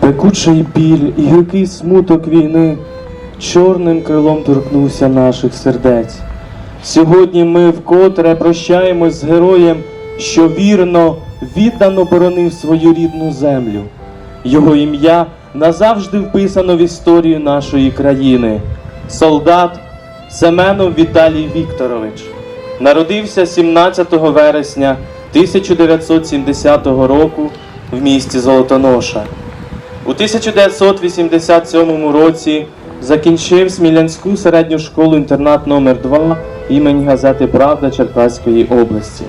Пекучий біль і гіркий смуток війни чорним крилом торкнувся наших сердець. Сьогодні ми вкотре прощаємось з героєм, що вірно, віддано боронив свою рідну землю. Його ім'я назавжди вписано в історію нашої країни. Солдат Семенов Віталій Вікторович народився 17 вересня 1970 року в місті Золотоноша. У 1987 році закінчив Смілянську середню школу інтернат номер 2 імені газети Правда Черкаської області.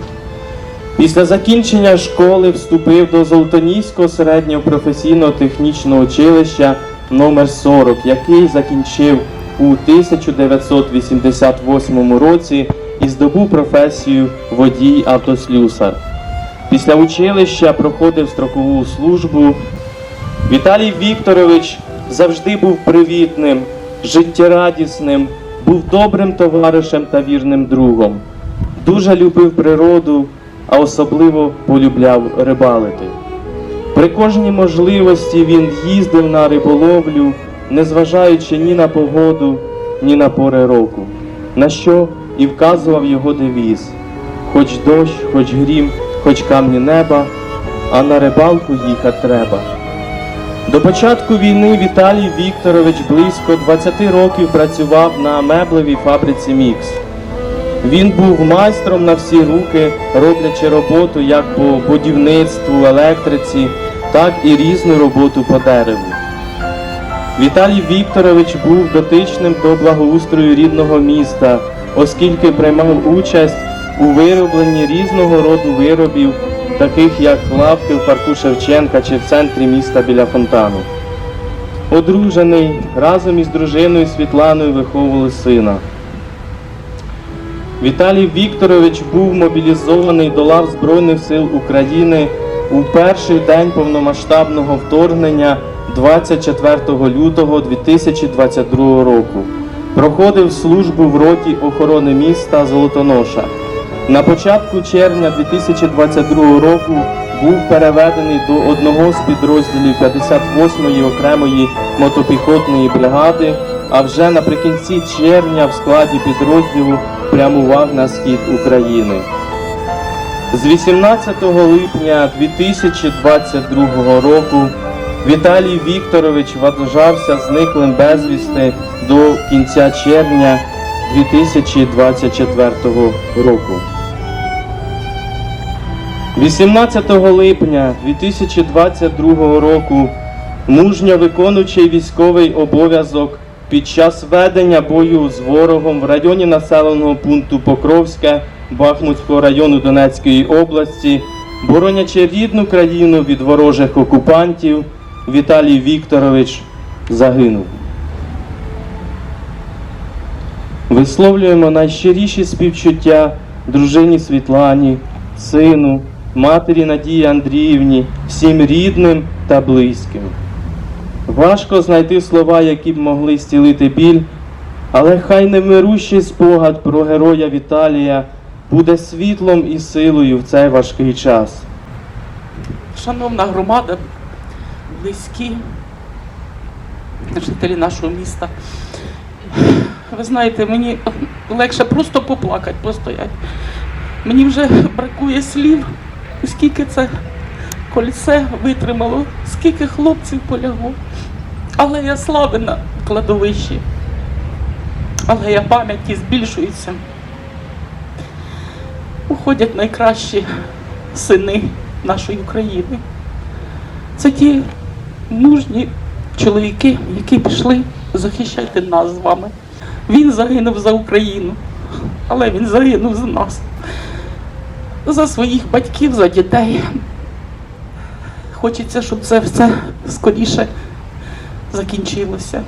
Після закінчення школи вступив до Золотоніського середнього професійного технічного училища номер 40 який закінчив у 1988 році і здобув професію водій автослюсар. Після училища проходив строкову службу Віталій Вікторович завжди був привітним, життєрадісним, був добрим товаришем та вірним другом. Дуже любив природу, а особливо полюбляв рибалити. При кожній можливості він їздив на риболовлю, незважаючи ні на погоду, ні на пори року, на що і вказував його девіз: хоч дощ, хоч грім, хоч камні неба, а на рибалку їхати треба. До початку війни Віталій Вікторович близько 20 років працював на меблевій фабриці Мікс. Він був майстром на всі руки, роблячи роботу як по будівництву, електриці, так і різну роботу по дереву. Віталій Вікторович був дотичним до благоустрою рідного міста, оскільки приймав участь у виробленні різного роду виробів, таких як лавки в парку Шевченка чи в центрі міста біля фонтану. Одружений разом із дружиною Світланою виховували сина. Віталій Вікторович був мобілізований до лав Збройних сил України у перший день повномасштабного вторгнення 24 лютого 2022 року. Проходив службу в роті охорони міста Золотоноша. На початку червня 2022 року був переведений до одного з підрозділів 58-ї окремої мотопіхотної бригади, а вже наприкінці червня в складі підрозділу прямував на схід України. З 18 липня 2022 року Віталій Вікторович вважався зниклим безвісти до кінця червня 2024 року. 18 липня 2022 року мужньо виконуючий військовий обов'язок під час ведення бою з ворогом в районі населеного пункту Покровське Бахмутського району Донецької області, боронячи рідну країну від ворожих окупантів, Віталій Вікторович загинув. Висловлюємо найщиріші співчуття дружині Світлані, сину, матері Надії Андріївні, всім рідним та близьким. Важко знайти слова, які б могли зцілити біль, але хай невмирущий спогад про героя Віталія буде світлом і силою в цей важкий час. Шановна громада, близькі, жителі нашого міста. Ви знаєте, мені легше просто поплакати, постояти. Мені вже бракує слів, скільки це кольце витримало, скільки хлопців полягло. Але я слави на кладовищі. Але я пам'яті збільшується. Уходять найкращі сини нашої України. Це ті мужні чоловіки, які пішли захищати нас з вами. Він загинув за Україну, але він загинув за нас, за своїх батьків, за дітей. Хочеться, щоб це все скоріше закінчилося.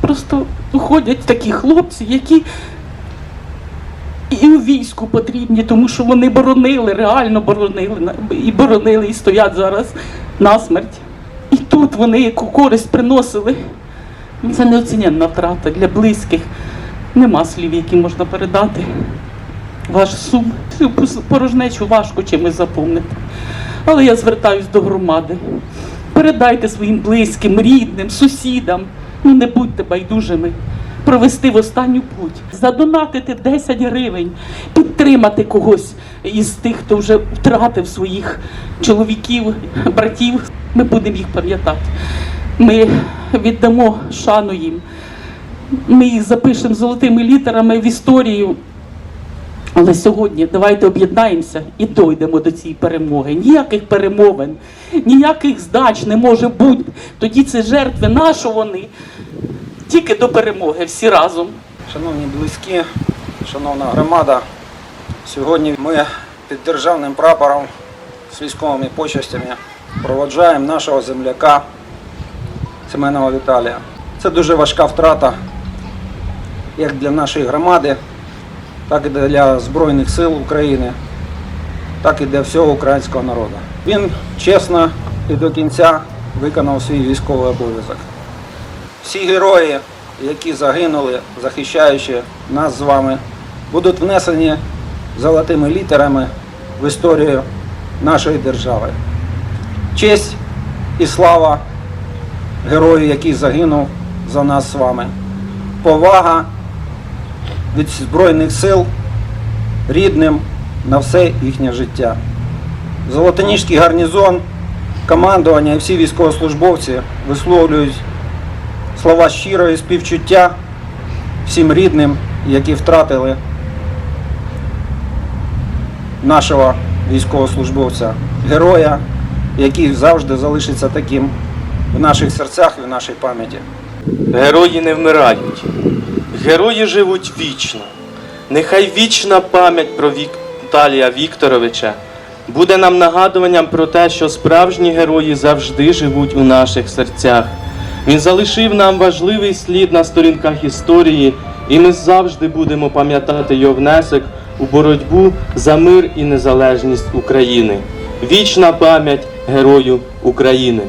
Просто уходять такі хлопці, які і у війську потрібні, тому що вони боронили, реально боронили і боронили, і стоять зараз насмерть. І тут вони яку користь приносили. Це неоціненна втрата для близьких. Нема слів, які можна передати. Ваш сум, цю порожнечу важко чимось заповнити. Але я звертаюсь до громади. Передайте своїм близьким, рідним, сусідам. Ну не будьте байдужими. Провести в останню путь, задонатити 10 гривень, підтримати когось із тих, хто вже втратив своїх чоловіків, братів. Ми будемо їх пам'ятати. Ми віддамо шану їм. Ми їх запишемо золотими літерами в історію. Але сьогодні давайте об'єднаємося і дойдемо до цієї перемоги. Ніяких перемовин, ніяких здач не може бути. Тоді це жертви наші вони. Тільки до перемоги, всі разом. Шановні близькі, шановна громада, сьогодні ми під державним прапором з військовими почестями проводжаємо нашого земляка Семенова Віталія. Це дуже важка втрата як для нашої громади, так і для Збройних сил України, так і для всього українського народу. Він чесно і до кінця виконав свій військовий обов'язок. Всі герої, які загинули, захищаючи нас з вами, будуть внесені золотими літерами в історію нашої держави. Честь і слава герою, який загинув за нас з вами. Повага від Збройних сил рідним на все їхнє життя. Золотоніжський гарнізон, командування і всі військовослужбовці висловлюють слова щирої співчуття всім рідним, які втратили нашого військовослужбовця, героя, який завжди залишиться таким в наших серцях і в нашій пам'яті. Герої не вмирають, герої живуть вічно. Нехай вічна пам'ять про Віталія Вікторовича буде нам нагадуванням про те, що справжні герої завжди живуть у наших серцях. Він залишив нам важливий слід на сторінках історії, і ми завжди будемо пам'ятати його внесок у боротьбу за мир і незалежність України. Вічна пам'ять герою України.